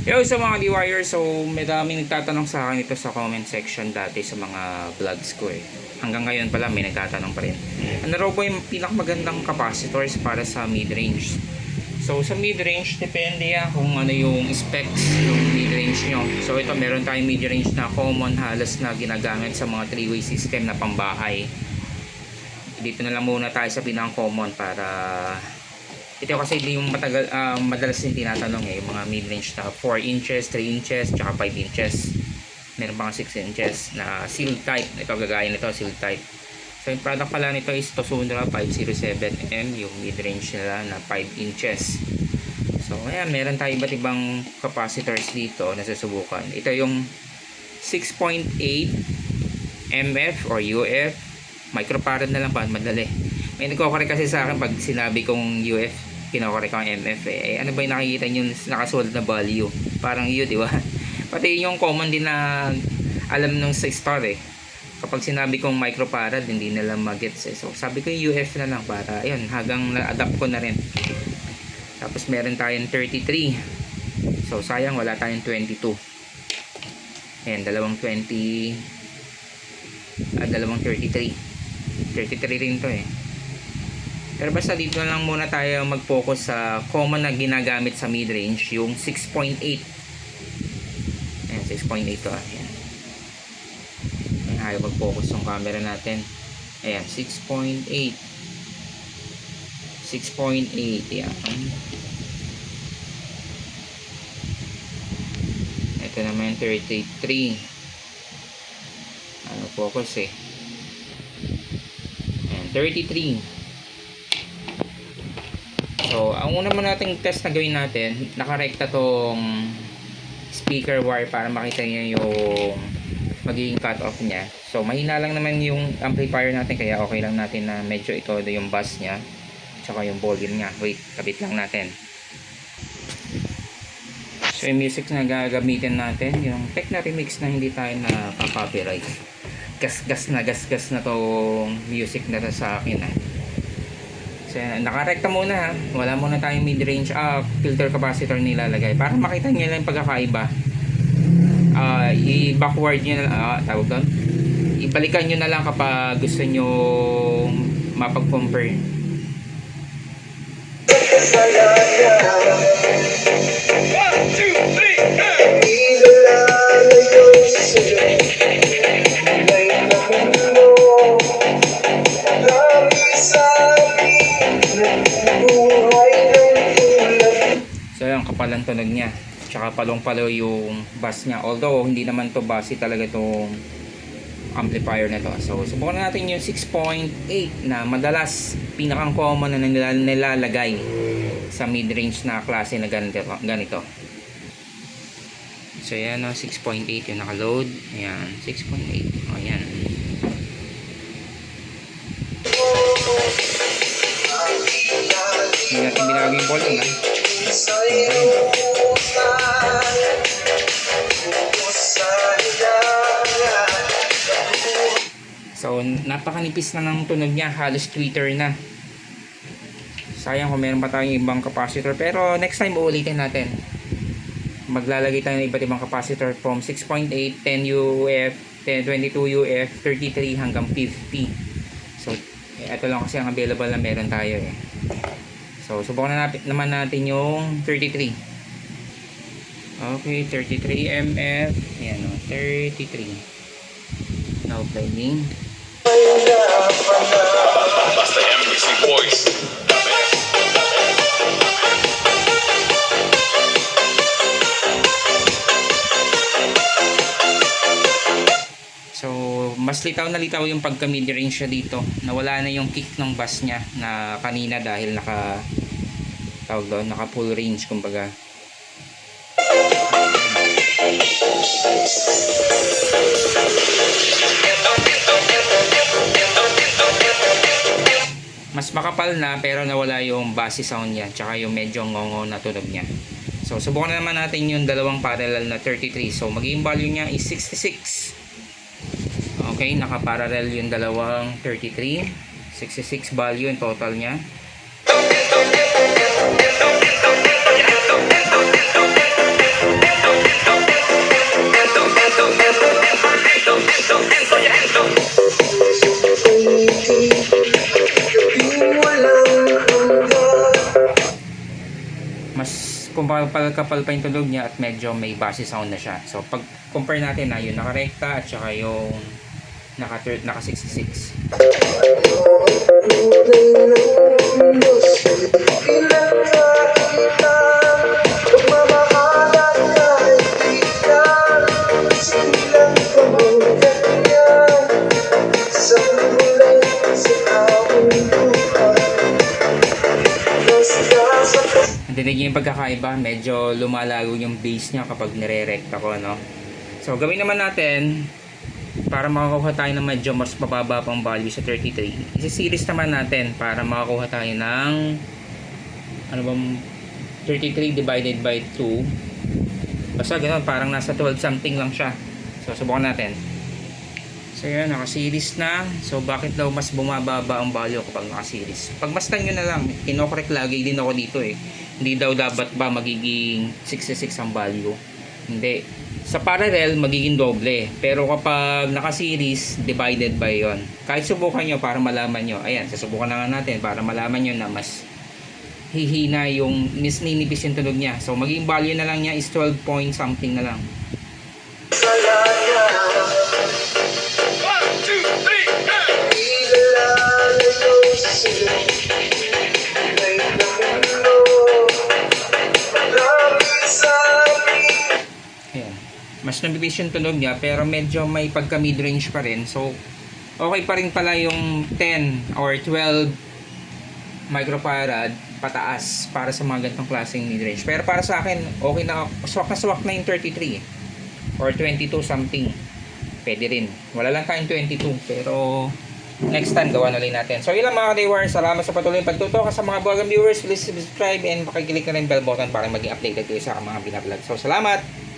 Yo sa mga D-Wire, so may daming nagtatanong sa akin ito sa comment section dati sa mga vlogs ko eh. Hanggang ngayon pala may nagtatanong pa rin. Ano raw po yung pinakamagandang capacitors para sa mid-range? So sa mid-range, depende yan kung ano yung specs yung mid-range nyo. So ito meron tayong mid-range na common halos na ginagamit sa mga 3-way system na pambahay. Dito na lang muna tayo sa pinaka-common para ito kasi yung matagal, ah, madalas yung tinatanong eh, mga mid-range na 4 inches, 3 inches, tsaka 5 inches. Meron pa nga 6 inches na seal type. Ito gagaya nito, seal type. So yung product pala nito is Tosundra 507M, yung mid-range nila na 5 inches. So ayan, meron tayo iba't ibang capacitors dito na susubukan. Ito yung 6.8 MF or UF. Microfarad na lang pa, madali. May nagko-correct kasi sa akin pag sinabi kong UF, kinokorek ko ang MF eh. Ano ba yung nakikita nyo nakasulat na value? Parang yun, di ba? Pati yung common din na alam nung sa star eh. Kapag sinabi kong microfarad, hindi nila magets eh. So, sabi ko yung UF na lang para, ayun, hanggang na-adapt ko na rin. Tapos meron tayong 33. So, sayang wala tayong 22. Ayan, dalawang 20 ah, dalawang 33. 33 rin to eh. Pero basta dito lang muna tayo mag-focus sa common na ginagamit sa mid-range, yung 6.8. Ayan, 6.8 to. Ayan. Ayan, ayaw mag-focus yung camera natin. Ayan, 6.8. 6.8. Ayan. Ito naman 33. Ano focus eh. Ayan, 33. So, ang una mo nating test na gawin natin, nakarekta tong speaker wire para makita niya yung magiging cut off niya. So, mahina lang naman yung amplifier natin kaya okay lang natin na medyo ito yung bass niya tsaka yung volume niya. Wait, kabit lang natin. So, yung music na gagamitin natin, yung Tecna Remix na hindi tayo na copyright. Gas-gas na gas-gas na tong music na sa akin ah. So, nakarekta muna ha. Wala muna tayong mid-range ah, filter capacitor nilalagay. Para makita nyo lang yung pagkakaiba. Ah, i-backward nyo na ah, tawag doon. Ibalikan nyo na lang kapag gusto nyo mapag-compare. So yan, kapal ang tunog niya. Tsaka palong-palo yung bass niya. Although, hindi naman to bassy talaga itong amplifier na to. So, subukan natin yung 6.8 na madalas pinakang common na nila- nilalagay sa mid-range na klase na ganito. ganito. So, yan o, 6.8 yung nakaload. Ayan, 6.8. O, yan. Hindi natin binago yung volume, ha? So, napakanipis na ng tunog niya. Halos tweeter na. Sayang kung meron pa tayong ibang capacitor. Pero next time uulitin natin. Maglalagay tayo ng iba't ibang capacitor from 6.8, 10 UF, 10, 22 UF, 33 hanggang 50. So, ito lang kasi ang available na meron tayo eh. So, subukan na natin, naman natin yung 33. Okay, 33 MF. Ayan o, 33. Now playing. Basta MPC Boys. So, mas litaw na litaw yung pagka mid-range siya dito. Nawala na yung kick ng bass niya na kanina dahil naka tawag doon, naka full range kumbaga. Mas makapal na pero nawala yung bassy sound niya tsaka yung medyo ngongo na tunog niya. So, subukan na naman natin yung dalawang parallel na 33. So, magiging value niya is 66. Okay, naka-parallel yung dalawang 33. 66 value yung total niya. Kapal-kapal pa yung tunog niya at medyo may bassy sound na siya. So pag compare natin na yung naka-recta at saka yung naka, naka 66. Nadinig niyo yung pagkakaiba, medyo lumalago yung bass niya kapag nire-recta ko, no? So, gawin naman natin, para makakuha tayo ng medyo mas mababa pang value sa 33. Isi-series naman natin para makakuha tayo ng ano bang 33 divided by 2. Basta ganun, parang nasa 12 something lang siya. So, subukan natin. So, yun, naka-series na. So, bakit daw mas bumababa ang value kapag naka-series? Pagmastan nyo na lang, kinokorek lagi din ako dito eh. Hindi daw dapat ba magiging 66 ang value? Hindi. Sa parallel, magiging doble. Pero kapag naka-series, divided by yon. Kahit subukan nyo para malaman nyo. Ayan, susubukan na nga natin para malaman nyo na mas hihina yung nisninipis yung tunog niya. So, magiging value na lang niya is 12 point something na lang. Mas nabibis yung niya pero medyo may pagka mid-range pa rin. So, okay pa rin pala yung 10 or 12 microfarad pataas para sa mga ganitong klaseng mid-range. Pero para sa akin, okay na, swak na swak na yung 33 eh. Or 22 something. Pwede rin. Wala lang tayong 22 pero next time gawa na ulit natin. So yun lang mga ka-Daywars. Salamat sa patuloy pagtutok sa mga bagang viewers. Please subscribe and pakikilik na rin bell button para maging updated kayo sa mga binablog. So salamat!